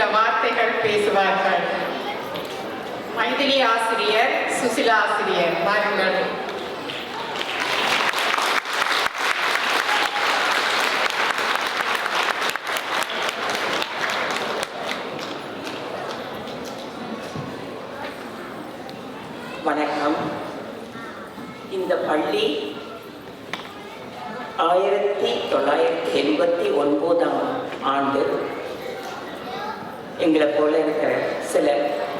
சில வார்த்தைகள் பேசுவார்கள். மைதிலி ஆசிரியர் சுசிலா ஆசிரியர் வாருங்கள். வணக்கம். இந்த பள்ளி ஆயிரத்தி தொள்ளாயிரத்தி எண்பத்தி ஒன்பதாம் ஆண்டு எங்களை போல இருக்கிற சில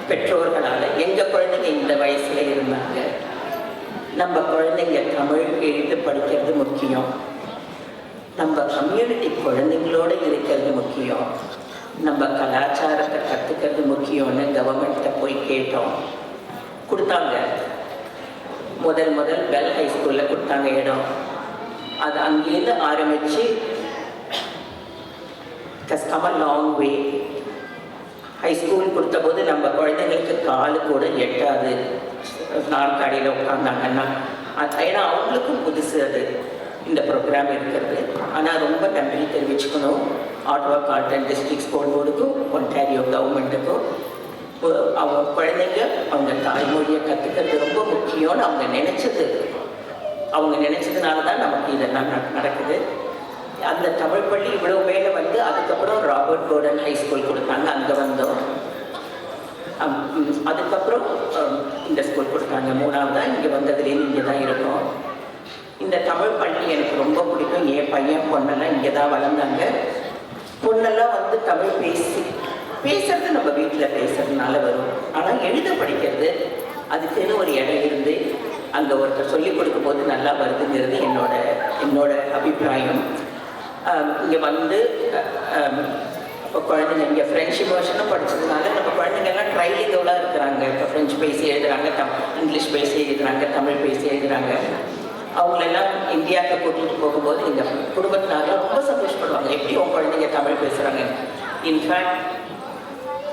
பெற்றோர்களால் எங்கள் குழந்தைங்க இந்த வயசில் இருந்தாங்க நம்ம குழந்தைங்க தமிழ் எழுத்து படிக்கிறது முக்கியம். நம்ம கம்யூனிட்டி குழந்தைங்களோட இருக்கிறது முக்கியம். நம்ம கலாச்சாரத்தை கற்றுக்கிறது முக்கியம்னு கவர்மெண்ட்டை போய் கேட்டோம். கொடுத்தாங்க. முதல் முதல் பெல் ஹை ஸ்கூலில் கொடுத்தாங்க இடம். அது அங்கேருந்து ஆரம்பித்து come a long way high school கொடுத்தபோது நம்ம குழந்தைங்களுக்கு காலு கூட எட்டாது. நாற்காலியில் உட்காந்தாங்கன்னா அது ஏன்னா அவங்களுக்கும் புதுசு அது. இந்த ப்ரோக்ராம் இருக்கிறது. ஆனால் ரொம்ப நன்றி தெரிவிச்சுக்கணும். ஆட்டோவா காட்டன் டிஸ்ட்ரிக்ட் ஸ்கூல் போர்டுக்கும் ஒன்டாரியோ கவர்மெண்ட்டுக்கும் அவங்க குழந்தைங்க அவங்க தாய்மொழியை கற்றுக்கிறது ரொம்ப முக்கியம்னு அவங்க நினச்சது. அவங்க நினச்சதுனால தான் நமக்கு இதெல்லாம் நடக்குது. அந்த தமிழ் பள்ளி இவ்வளோ மேலே வந்து அதுக்கப்புறம் ராபர்ட் கோர்டன் ஹை ஸ்கூல் கொடுத்தாங்க அங்கே வந்தோம். அம், அதுக்கப்புறம் இந்த ஸ்கூல் கொடுத்தாங்க. மூணாவதா இங்கே வந்ததுலேருந்து இங்கே தான் இருக்கோம். இந்த தமிழ் பள்ளி எனக்கு ரொம்ப பிடிக்கும். என் பையன் பொண்ணெல்லாம் இங்கே தான் வளர்ந்தாங்க. பொண்ணெல்லாம் வந்து தமிழ் பேசி பேசுறது நம்ம வீட்டில் பேசுறதுனால வரும். ஆனால் எழுத படிக்கிறது அதுக்குன்னு ஒரு இடம் இருந்து அங்கே ஒருத்தர் சொல்லிக் கொடுக்கும்போது நல்லா வருதுங்கிறது என்னோட என்னோட அபிப்பிராயம். இங்கே வந்து இப்போ குழந்தைங்க இங்கே ஃப்ரெஞ்சு இமோஷனும் படிச்சதுனால நம்ம குழந்தைங்கெல்லாம் ட்ரைலிங்கோலாம் இருக்கிறாங்க. இப்போ ஃப்ரெஞ்சு பேசி எழுதுறாங்க தம் இங்கிலீஷ் பேசி எழுதுறாங்க தமிழ் பேசி எழுதுறாங்க. அவங்களெல்லாம் இந்தியாவுக்கு கூட்டிகிட்டு போகும்போது இந்த குடும்பத்தினால ரொம்ப சந்தோஷப்படுவாங்க. எப்படி உங்க குழந்தைங்க தமிழ் பேசுகிறாங்க இன்ஃபேக்ட்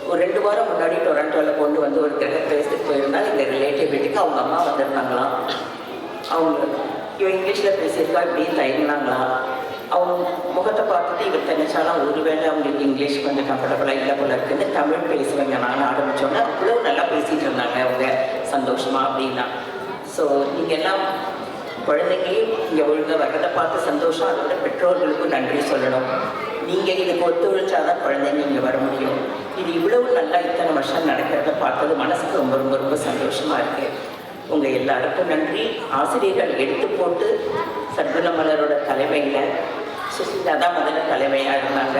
ஒரு ரெண்டு வாரம் முன்னாடி டொரண்டோவில் கொண்டு வந்து ஒரு கிரக பேசிட்டு போயிருந்தால் எங்கள் ரிலேட்டிவ் வீட்டுக்கு அவங்க அம்மா வந்திருந்தாங்களாம். அவங்க இவன் இங்கிலீஷில் பேசியிருக்கா? இப்படி தயங்கினாங்களா? அவங்க முகத்தை பார்த்துட்டு இவர் தனிச்சாலும் ஒருவேளை அவங்களுக்கு இங்கிலீஷ் கொஞ்சம் கம்ஃபர்டபுளாக இல்லை போல இருக்குன்னு தமிழ் பேசுவேங்க. நான் ஆரம்பித்தோன்னே அவ்வளோ நல்லா பேசிகிட்டு இருந்தாங்க அவங்க. சந்தோஷமாக அப்படின்னா. ஸோ நீங்கள் எல்லாம் குழந்தைங்களையும் இங்கே ஒழுங்காக வர்றதை பார்த்து சந்தோஷம். அதோட பெற்றோர்களுக்கும் நன்றி சொல்லணும். நீங்கள் இதுக்கு ஒத்துழைச்சாதான் குழந்தைங்க இங்கே வர முடியும். இது இவ்வளவு நல்லா இத்தனை வருஷம் நடக்கிறத பார்த்தது மனசுக்கு ரொம்ப ரொம்ப ரொம்ப சந்தோஷமாக இருக்குது உங்கள் எல்லாருக்கும் நன்றி. ஆசிரியர்கள் எடுத்து போட்டு சுசீலா தான் முதல்ல தலைமையாக இருந்தாங்க.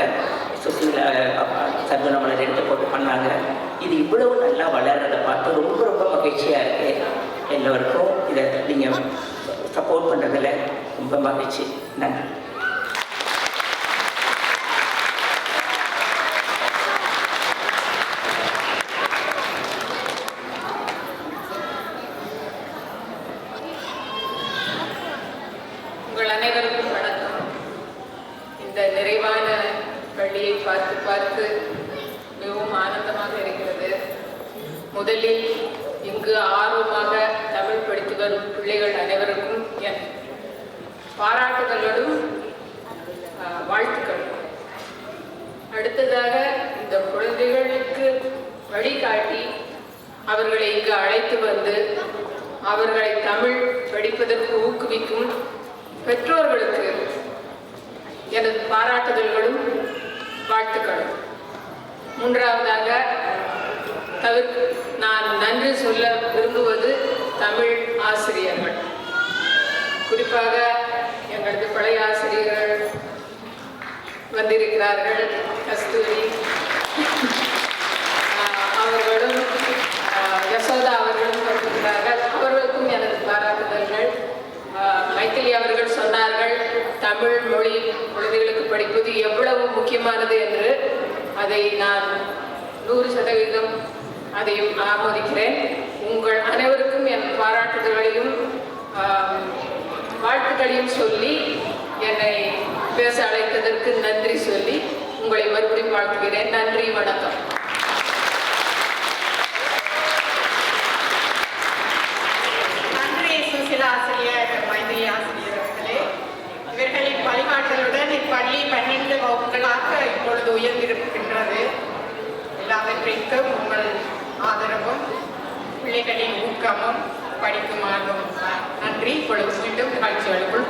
சுசீலா சர்வநமலர் எடுத்து போட்டு பண்ணாங்க. இது இவ்வளவு நல்லா வளர்றதை பார்த்து ரொம்ப ரொம்ப மகிழ்ச்சியாக இருக்குது எல்லோருக்கும். இதை நீங்கள் சப்போர்ட் பண்ணுறதில் ரொம்ப மகிழ்ச்சி. நன்றி. உங்கள் அனைவருக்கும் இந்த நிறைவான பள்ளியை பார்த்து பார்த்து மிகவும் ஆனந்தமாக இருக்கிறது. முதலில் இங்கு ஆர்வமாக தமிழ் படித்து வரும் பிள்ளைகள் அனைவருக்கும் என் பாராட்டுதல்களும் வாழ்த்துக்களும். அடுத்ததாக இந்த குழந்தைகளுக்கு வழிகாட்டி அவர்களை இங்கு அழைத்து வந்து அவர்களை தமிழ் படிப்பதற்கு ஊக்குவிக்கும் எனது பாராட்டுதல்களும் வாழ்த்துக்களும். மூன்றாவதாக தவிர்த்து நான் நன்றி சொல்ல விரும்புவது தமிழ் ஆசிரியர்கள். குறிப்பாக எங்களது பழைய ஆசிரியர்கள் வந்திருக்கிறார்கள். கஸ்தூரி தமிழ் மொழி குழந்தைகளுக்கு படிப்பது எவ்வளவு முக்கியமானது என்று அதை நான் நூறு சதவீதம் அதையும் ஆமோதிக்கிறேன். உங்கள் அனைவருக்கும் என் பாராட்டுதல்களையும் வாழ்த்துக்களையும் சொல்லி என்னை பேச அழைத்ததற்கு நன்றி சொல்லி உங்களை மறுபடியும் வாழ்த்துகிறேன். நன்றி வணக்கம் நன்றி சுசிலா ஆசிரியர் மைதிலி ஆசிரியர் அவர்களே இவர்களின் வழிகாட்டலுடன் இப்பள்ளி பன்னெண்டு வகுப்புகளாக இப்பொழுது உயர்ந்திருக்கின்றது. எல்லாவற்றிற்கும் உங்கள் ஆதரவும் பிள்ளைகளின் ஊக்கமும் படிக்குமாறும் நன்றி. இப்பொழுது மீண்டும் நிகழ்ச்சிகளுக்குள்